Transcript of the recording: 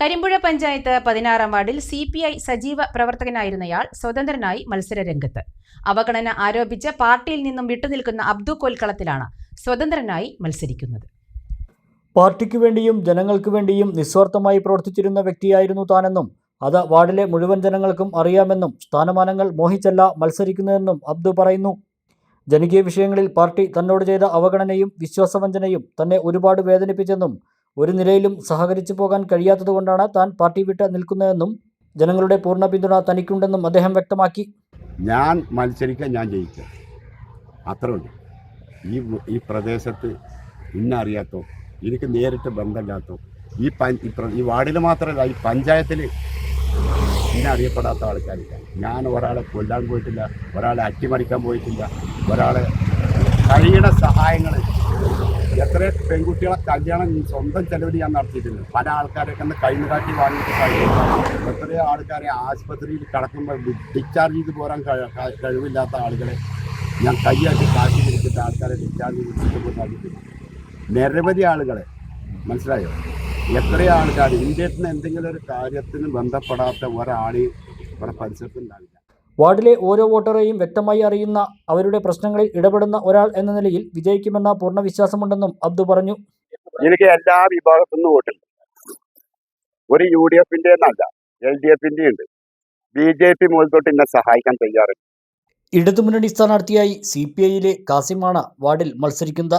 കരിമ്പുഴ പഞ്ചായത്ത് പതിനാറാം വാർഡിൽ C P I സജീവ പ്രവർത്തകനായിരുന്നയാൾ സ്വതന്ത്രനായി മത്സരരംഗത്ത്. അവഗണന ആരോപിച്ച് പാർട്ടിയിൽ നിന്നും വിട്ടുനിൽക്കുന്ന അബ്ദു കോൽക്കളത്തിലാണ് സ്വതന്ത്രനായി മത്സരിക്കുന്നത്. പാർട്ടിക്ക് വേണ്ടിയും ജനങ്ങൾക്ക് വേണ്ടിയും നിസ്വാർത്ഥമായി പ്രവർത്തിച്ചിരുന്ന വ്യക്തിയായിരുന്നു താനെന്നും അത് വാർഡിലെ മുഴുവൻ ജനങ്ങൾക്കും അറിയാമെന്നും സ്ഥാനമാനങ്ങൾ മോഹിച്ചല്ല മത്സരിക്കുന്നതെന്നും അബ്ദു പറയുന്നു. ജനകീയ വിഷയങ്ങളിൽ പാർട്ടി തന്നോട് ചെയ്ത അവഗണനയും വിശ്വാസവഞ്ചനയും തന്നെ ഒരുപാട് വേദനിപ്പിച്ചെന്നും ഒരു നിലയിലും സഹകരിച്ചു പോകാൻ കഴിയാത്തതുകൊണ്ടാണ് താൻ പാർട്ടി വിട്ട് നിൽക്കുന്നതെന്നും ജനങ്ങളുടെ പൂർണ പിന്തുണ തനിക്കുണ്ടെന്നും അദ്ദേഹം വ്യക്തമാക്കി. ഞാൻ മത്സരിക്കാൻ ഞാൻ ജയിക്കുക അത്രേ ഉള്ളൂ. ഈ ഈ പ്രദേശത്ത് ഇന്ന അറിയാത്തോ എനിക്ക് നേരിട്ട് ബന്ധമില്ലാത്തോ ഈ ഈ വാർഡിൽ മാത്രമല്ല ഈ പഞ്ചായത്തിൽ ഇന്നെ അറിയപ്പെടാത്ത ആൾക്കാരില്ല. ഞാൻ ഒരാളെ കൊല്ലാൻ പോയിട്ടില്ല ഒരാളെ അട്ടിമറിക്കാൻ പോയിട്ടില്ല ഒരാളെ കഴിയുടെ സഹായങ്ങൾ എത്ര പെൺകുട്ടികളെ കല്യാണം സ്വന്തം ചെലവിൽ ഞാൻ നടത്തിയിട്ടുണ്ട്. പല ആൾക്കാരൊക്കെ ഒന്ന് കൈമുകാട്ടി വാങ്ങിയിട്ട് എത്രയോ ആൾക്കാരെ ആശുപത്രിയിൽ കിടക്കുമ്പോൾ ഡിസ്ചാർജ് ചെയ്ത് പോരാൻ കഴി- കഴി- കഴിവില്ലാത്ത ആളുകളെ ഞാൻ കൈയാക്കി കാശി പിടിച്ചിട്ട് ആൾക്കാരെ ഡിസ്ചാർജ് ചെയ്തിട്ട് നിരവധി ആളുകളെ മനസ്സിലായോ? എത്രയോ ആൾക്കാർ ഇന്ത്യയിൽ നിന്ന് എന്തെങ്കിലും ഒരു കാര്യത്തിന് ബന്ധപ്പെടാത്ത ഒരാളെയും ഇവിടെ പരിസരത്തുണ്ടാവില്ല വാർഡിലെ ഓരോ വോട്ടറെയും വ്യക്തമായി അറിയുന്ന അവരുടെ പ്രശ്നങ്ങളിൽ ഇടപെടുന്ന ഒരാൾ എന്ന നിലയിൽ വിജയിക്കുമെന്ന പൂർണ വിശ്വാസമുണ്ടെന്നും അബ്ദു പറഞ്ഞു. എനിക്ക് എല്ലാ വിഭാഗത്തു നിന്നും വോട്ടുണ്ട്. ഒരു യു ഡി എഫിന്റെ എന്നല്ല എൽ ഡി എഫിന്റെ ഉണ്ട്. ബി ജെ പി മുതൽ തൊട്ട് എന്നെ സഹായിക്കാൻ തയ്യാറുണ്ട് ഇടതുമുന്നണി സ്ഥാനാർത്ഥിയായി സി പി ഐയിലെ കാസിമാണ് വാർഡിൽ മത്സരിക്കുന്നത്.